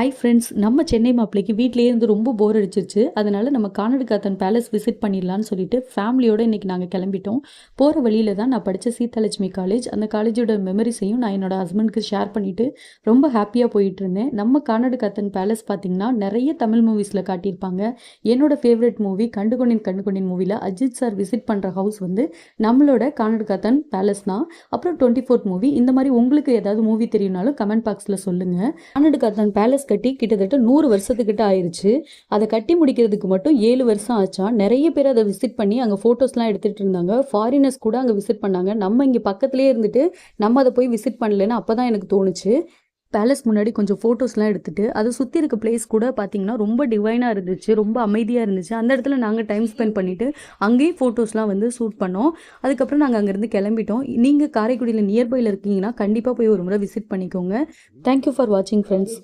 Hi friends நம்ம சென்னை மாப்பிள்ளைக்கு வீட்டிலேயே இருந்து ரொம்ப போர் அடிச்சிருச்சு. அதனால் நம்ம கானடு காத்தன் பேலஸ் விசிட் பண்ணிடலான்னு சொல்லிட்டு ஃபேமிலியோடு இன்னைக்கு நாங்கள் கிளம்பிட்டோம். போகிற வழியில தான் நான் படித்த சீதாலட்சுமி காலேஜ் அந்த காலேஜோட மெமரிஸையும் நான் என்னோட ஹஸ்பண்டுக்கு ஷேர் பண்ணிவிட்டு ரொம்ப ஹாப்பியாக போயிட்டு இருந்தேன். நம்ம கானடு காத்தன் பேலஸ் பார்த்திங்கன்னா நிறைய தமிழ் மூவிஸில் காட்டியிருப்பாங்க. என்னோட ஃபேவரட் மூவி கண்டுகொண்டின் கண்டுகொண்டின் மூவியில் அஜித் சார் விசிட் பண்ணுற ஹவுஸ் வந்து நம்மளோட கானடு காத்தன் பேலஸ் தான். அப்புறம் டுவெண்ட்டி ஃபோர்த் மூவி இந்த மாதிரி உங்களுக்கு ஏதாவது மூவி தெரியும்னாலும் கமெண்ட் பாக்ஸில் சொல்லுங்கள் கானடு காத்தன் பேலஸ் கட்டி கிட்டத்தட்ட நூறு வருஷத்துக்கிட்ட ஆயிடுச்சு அதை கட்டி முடிக்கிறதுக்கு மட்டும் ஏழு வருஷம் ஆச்சா. நிறைய பேர் அதை விசிட் பண்ணி அங்கே ஃபோட்டோஸ்லாம் எடுத்துகிட்டு இருந்தாங்க. ஃபாரினர்ஸ் கூட அங்கே விசிட் பண்ணாங்க. நம்ம இங்கே பக்கத்துலேயே இருந்துட்டு நம்ம அதை போய் விசிட் பண்ணலன்னு அப்போ தான் எனக்கு தோணுச்சு. பேலஸ் முன்னாடி கொஞ்சம் ஃபோட்டோஸ்லாம் எடுத்துட்டு அதை சுற்றி இருக்க பிளேஸ் கூட பார்த்தீங்கன்னா ரொம்ப டிவைனாக இருந்துச்சு. ரொம்ப அமைதியாக இருந்துச்சு. அந்த இடத்துல நாங்கள் டைம் ஸ்பெண்ட் பண்ணிவிட்டு அங்கேயும் ஃபோட்டோஸ்லாம் வந்து ஷூட் பண்ணோம். அதுக்கப்புறம் நாங்கள் அங்கேருந்து கிளம்பிட்டோம். நீங்கள் காரைக்குடியில் நியர்பையில் இருக்கீங்கன்னா கண்டிப்பாக போய் ஒரு முறை விசிட் பண்ணிக்கோங்க. தேங்க்யூ ஃபார் வாட்சிங் ஃப்ரெண்ட்ஸ்